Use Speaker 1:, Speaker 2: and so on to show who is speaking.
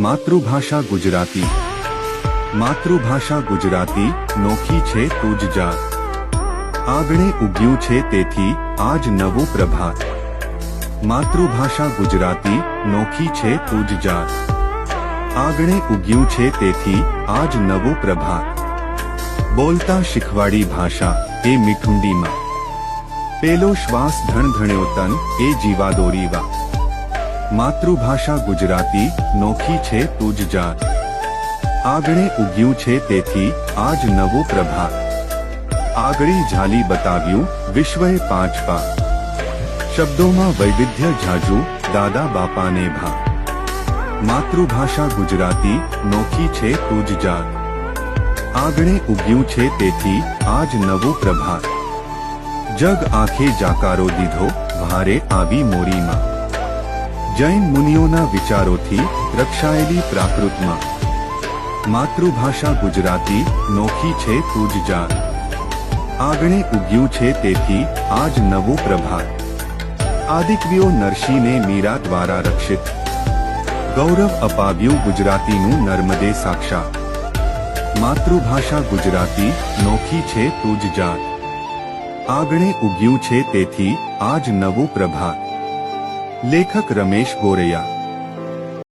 Speaker 1: માતૃભાષા ગુજરાતી. માતૃભાષા ગુજરાતી નોખી છે તુજ જાત. આગણે ઉગ્યું છે તેથી આજ નવું પ્રભાત. માતૃભાષા ગુજરાતી નોખી છે તુજ જાત. આગણે ઉગ્યું છે તેથી આજ નવું પ્રભાત. બોલતા શીખવાડી ભાષા એ મીઠુંડીમાં. પેલો શ્વાસ ધણધણ્યો તન એ જીવાદોરી વા માતૃભાષા ગુજરાતી નોખી છે તુજ જાત. આગળે ઉગ્યું છે તેથી આજ નવો પ્રભાત. આગળી ઝાલી બતાવ્યું વિશ્વએ પાંચ શબ્દોમાં વૈવિધ્ય ઝાઝુ દાદા બાપાને ભા. માતૃભાષા ગુજરાતી નોખી છે તુજ જાત. આગણે ઉગ્યું છે તેથી આજ નવો પ્રભાત. જગ આંખે જાકારો દીધો, ભારે આવી મોરીમાં. જૈન મુનિઓના વિચારોથી રક્ષાયેલી પ્રાકૃતમાં. માતૃભાષા ગુજરાતી, નોખી છે તુજ જાત આગણે ઉગ્યું છે તેથી આજ નવું પ્રભાત. આદિકવીઓ નરસિંહને મીરા દ્વારા રક્ષિત. ગૌરવ અપાવ્યું ગુજરાતીનું નર્મદે સાક્ષાત. માતૃભાષા ગુજરાતી, નોખી છે તુજ જાત આગણે ઉગ્યું છે તેથી આજ નવું પ્રભાત. લેખક રમેશ ગોરૈયા.